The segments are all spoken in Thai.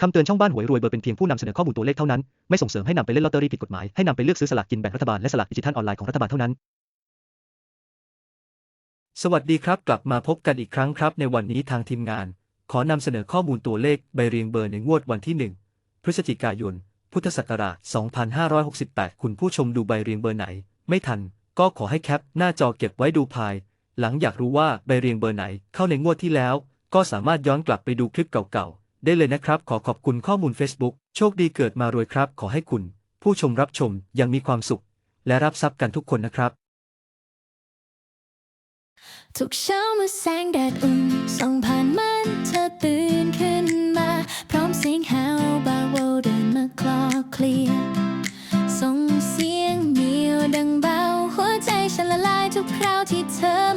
คำเตือนช่องบ้านหวยรวยเบอร์เป็นเพียงผู้นำเสนอข้อมูลตัวเลขเท่านั้น ไม่ส่งเสริมให้นำไปเล่นลอตเตอรี่ผิดกฎหมาย ให้นำไปเลือกซื้อสลากกินแบ่งรัฐบาลและสลากดิจิทัลออนไลน์ของรัฐบาลเท่านั้น สวัสดีครับ กลับมาพบกันอีกครั้งครับ ในวันนี้ทางทีมงาน ขอนำเสนอข้อมูลตัวเลขใบเรียงเบอร์ในงวดวันที่ 1 พฤศจิกายน พุทธศักราช 2568 คุณผู้ชมดูใบเรียงเบอร์ไหน ไม่ทัน ก็ขอให้แคปหน้าจอเก็บไว้ดูภาย หลังอยากรู้ว่าใบเรียงเบอร์ไหนเข้าในงวดที่แล้ว ก็สามารถย้อนกลับไปดูคลิปเก่าๆ ได้เลยนะครับ ขอขอบคุณข้อมูล Facebook โชคดีเกิดมารวยครับ ขอให้คุณ ผู้ชมรับชมยังมีความสุข และรับทรัพย์กันทุกคนนะครับ ทุกเช้าเมื่อแสงแดดอุ่นส่องผ่านมันเธอตื่นขึ้นมา พร้อมเสียงแฮวบาโวเดินมาคลอเคลียร์ส่งเสียงเหมียวดังเบา หัวใจฉันละลายทุกคราวที่เธอ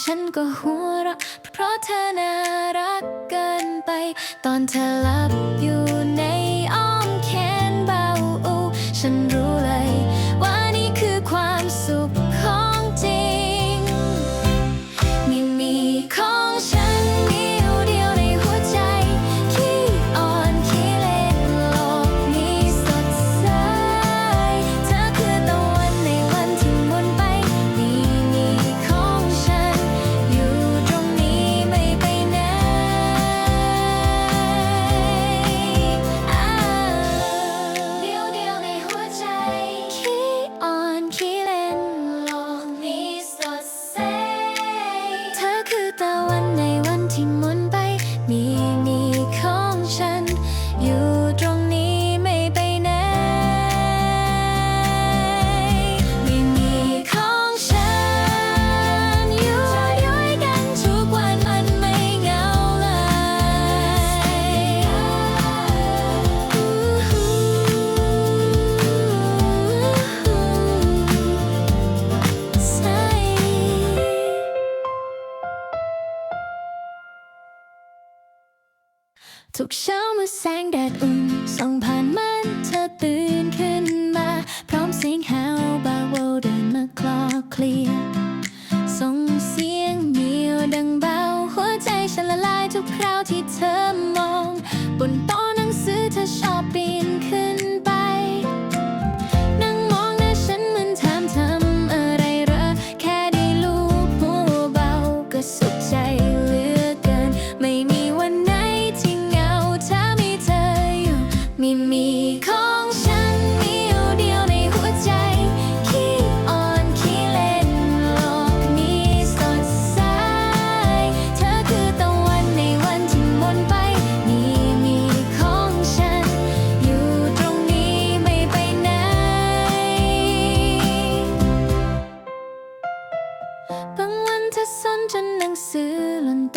ฉันก็หัวเราะเพราะเธอน่ารักเกินไป ตอนเธอหลับอยู่ ทุกเช้าเมื่อแสงแดดอุ่นส่องผ่านมันเธอตื่นขึ้นมา พร้อมเสียงหา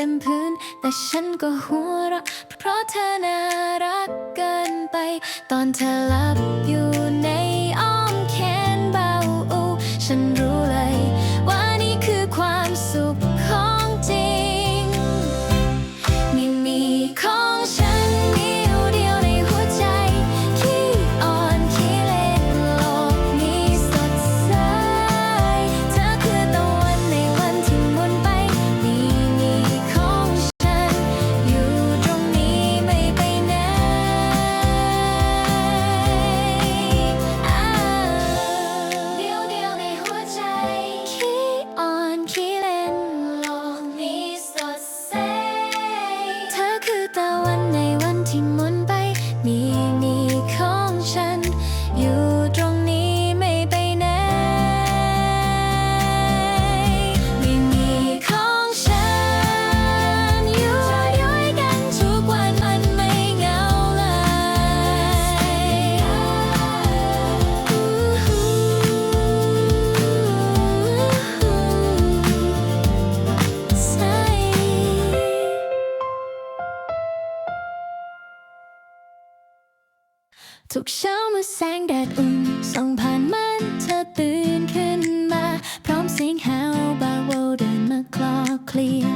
มพื้น แต่ฉันก็หัวเราะเพราะเธอน่ารักเกินไป ตอนเธอหลับอยู่ ทุกเช้าเมื่อแสงแดดอุ่นส่องผ่านมันเธอตื่นขึ้นมา พร้อมเสียงแฮวบาโวเดินมาคลอเคลีย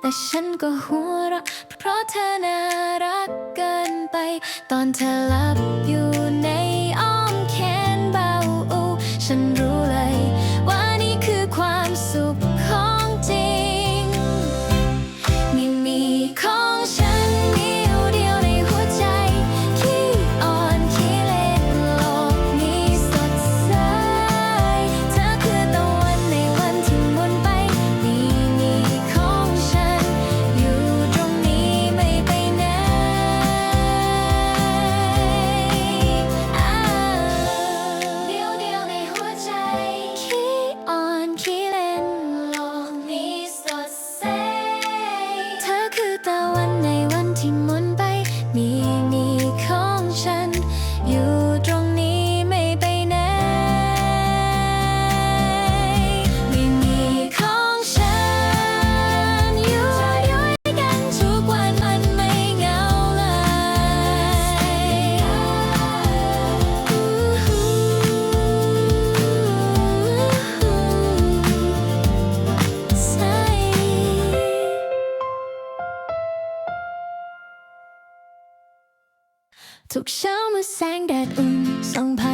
แต่ฉันก็หัวเราะเพราะเธอน่ารักเกินไป ตอนเธอหลับอยู่ 上牌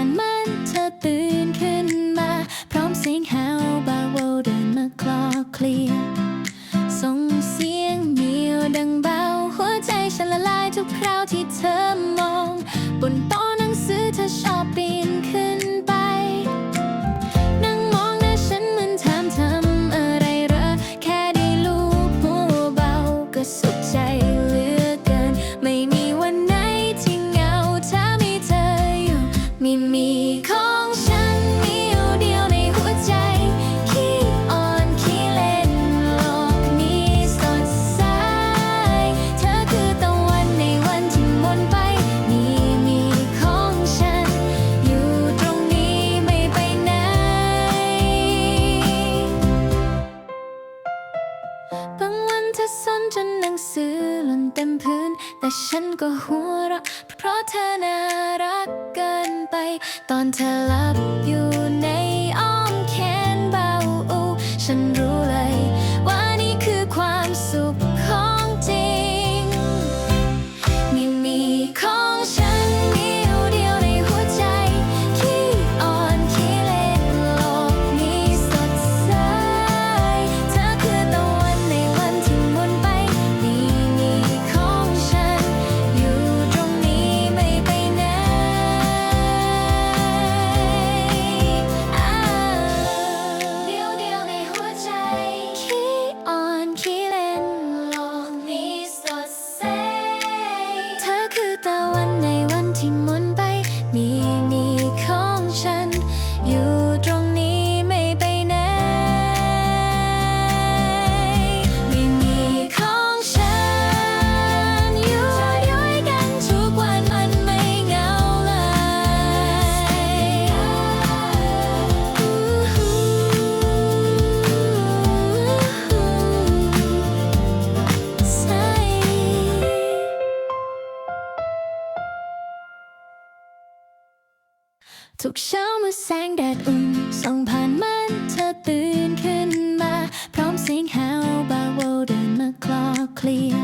เช้าเมื่อแสงแดดอุ่นส่องผ่านมันเธอตื่นขึ้นมา พร้อมเสียงแฮวบาวเดินมาคลอเคลีย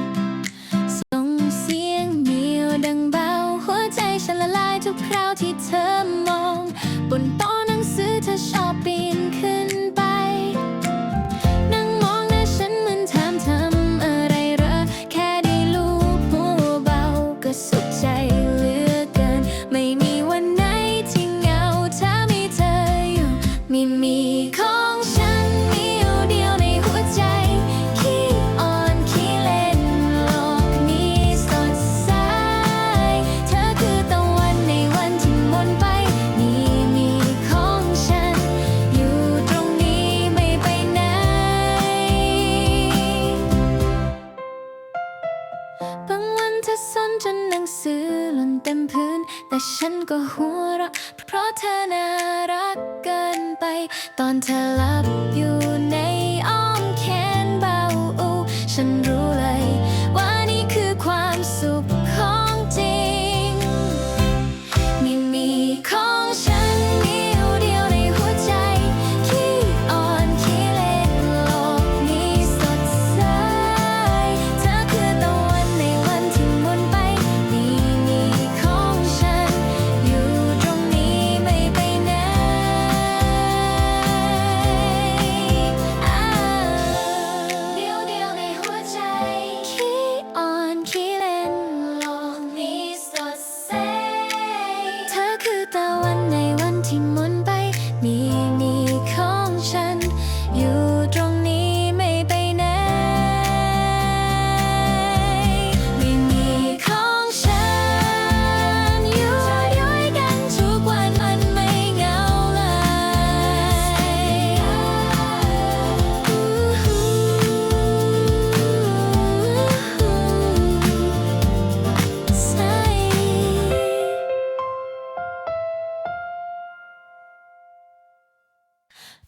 ส่งเสียงเมียวดังเบา หัวใจฉันละลายทุกคราวที่เธอ ตอนเธอหลับ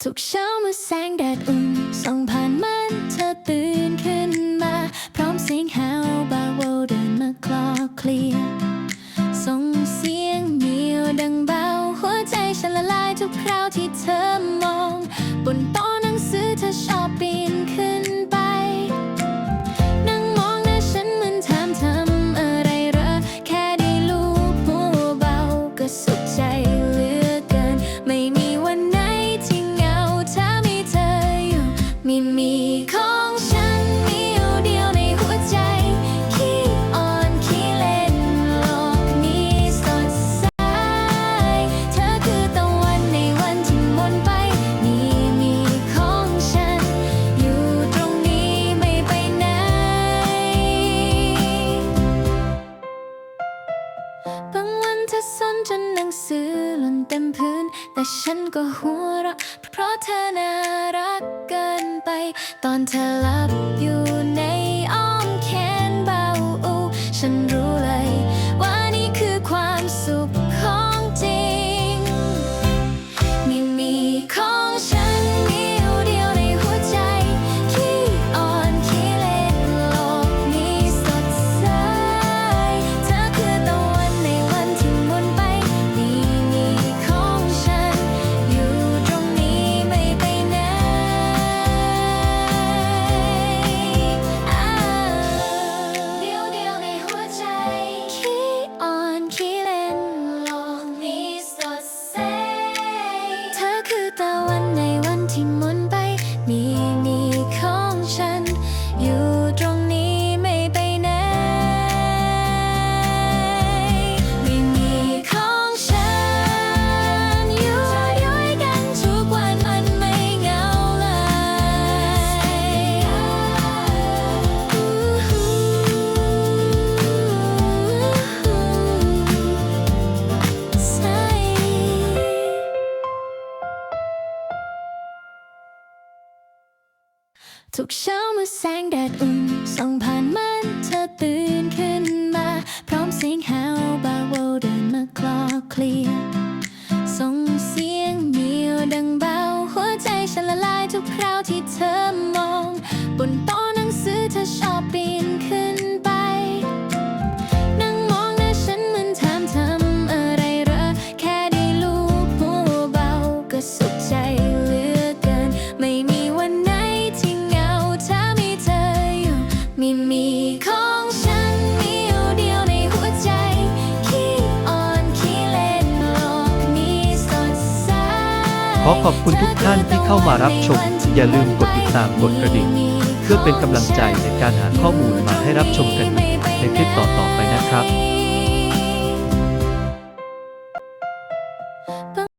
ทุกเช้าเมื่อแสงแดดอุ่นส่องผ่านมันเธอตื่นขึ้นมา พร้อมเสียงแฮวบาโวเดินมาคลอเคลียส่งเสียงเมียวดังเบา หัวใจฉันละลายทุกคราวที่เธอม ฉันก็หัวเราะเพราะเธอน่ารักเกินไป ตอนเธอหลับอยู่ ทุกเช้าเมื่อแสงแดดอุ่นส่องผ่านมันเธอตื่นขึ้นมา พร้อมเสียงแฮวบาโวเดินมาคลอเคลียร์ส่งเสียงเมียวดังเบา หัวใจฉันละลายทุกคราวที่เธอมอง บนโต๊ะหนังสือเธอชอบปีนขึ้นไป นั่งมองหน้าฉันเหมือนถามทำอะไรเหรอแค่ได้ลูบหัวเบาก็สุขใจ ขอขอบคุณทุกท่านที่เข้ามารับชม อย่าลืมกดติดตามกดกระดิ่ง เพื่อเป็นกำลังใจในการหาข้อมูลมาให้รับชมกันในคลิปต่อๆไปนะครับ